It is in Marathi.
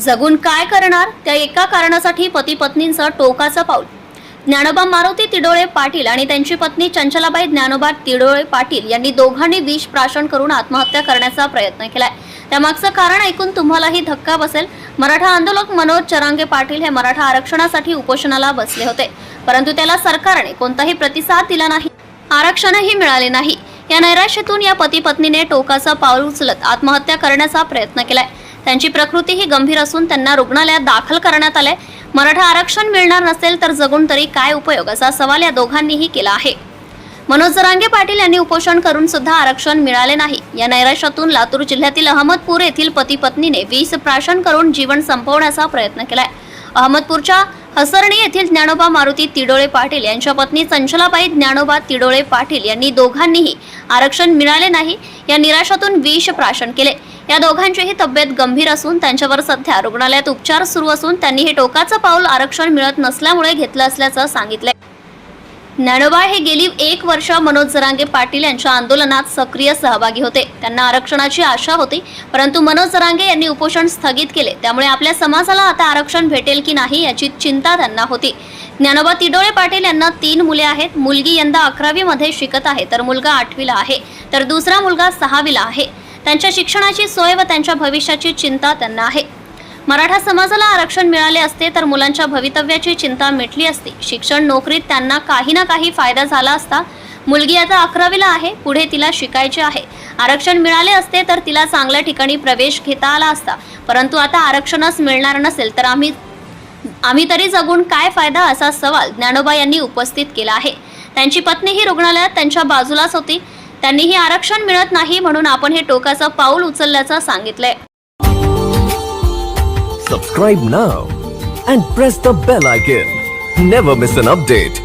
जगून काय करणार? त्या एका कारणासाठी पती पत्नींचं टोकाचं पाऊल. ज्ञानोबा मारुती तिडोळे पाटील आणि त्यांची पत्नी चंचलाबाई ज्ञानोबा तिडोळे पाटील यांनी दोघांनी विष प्राशन करून आत्महत्या करण्याचा प्रयत्न केलाय. त्यामागचं कारण ऐकून तुम्हालाही धक्का बसेल. मराठा आंदोलक मनोज चरांगे पाटील हे मराठा आरक्षणासाठी उपोषणाला बसले होते. परंतु त्याला सरकारने कोणताही प्रतिसाद दिला नाही. आरक्षणही मिळाले नाही. या नैराश्यातून या पती पत्नीने टोकाचं पाऊल उचलत आत्महत्या करण्याचा प्रयत्न केलाय. त्यांची प्रकृती ही गंभीर असून त्यांना रुग्णालयात दाखल करण्यात आलंय. मराठा आरक्षण मिळणार नसेल तर जगून तरी काय उपयोग? असा सवाल या दोघांनीही केला आहे. मनोज जरांगे पाटील यांनी उपोषण करून सुद्धा आरक्षण मिळाले नाही. या नैराश्यातून लातूर जिल्ह्यातील अहमदपूर येथील पती पत्नीने वीस प्राशन करून जीवन संपवण्याचा प्रयत्न केलाय. अहमदपूरच्या हसरणी येथील ज्ञानोबा मारुती तिडोळे पाटील यांच्या पत्नी चंचलाबाई ज्ञानोबा तिडोळे पाटील यांनी दोघांनीही आरक्षण मिळाले नाही. या निराशातून विष प्राशन केले. या दोघांचीही तब्येत गंभीर असून त्यांच्यावर सध्या रुग्णालयात उपचार सुरू असून त्यांनी हे टोकाचं पाऊल आरक्षण मिळत नसल्यामुळे घेतलं असल्याचं सांगितलं ज्ञानोबा हे गेली एक वर्ष मनोज जरांगे पाटील यांच्या आंदोलनात सक्रिय सहभागी होते. त्यांना आरक्षणाची आशा होती परंतु मनोज जरांगे यांनी उपोषण स्थगित केले. त्यामुळे आपल्या समाजाला आता आरक्षण भेटेल की नाही याची चिंता त्यांना होती. ज्ञानोबा तिडोळे पाटील यांना तीन मुले आहेत. मुलगी यंदा अकरावीमध्ये शिकत आहे तर मुलगा आठवीला आहे. तर दुसरा मुलगा सहावीला आहे. त्यांच्या शिक्षणाची सोय व त्यांच्या भविष्याची चिंता त्यांना आहे. मराठा समाजाला आरक्षण मिळाले असते तर मुलांच्या भवितव्याची चिंता मिटली असती. शिक्षण नोकरीत त्यांना काही ना काही फायदा झाला असता मुलगी आता अकरावीला आहे पुढे तिला शिकायचे आहे. आरक्षण मिळाले असते तर तिला चांगल्या ठिकाणी प्रवेश घेता आला असता. परंतु आता आरक्षणच मिळणार नसेल तर आम्ही आम्ही तरी जगून काय फायदा असा सवाल ज्ञानोबा यांनी उपस्थित केला आहे. त्यांची पत्नी ही रुग्णालयात त्यांच्या बाजूलाच होती. त्यांनी हे आरक्षण मिळत नाही म्हणून आपण हे टोकाचं पाऊल उचलल्याचं सांगितलंय. Subscribe now and press the bell I gain never miss an update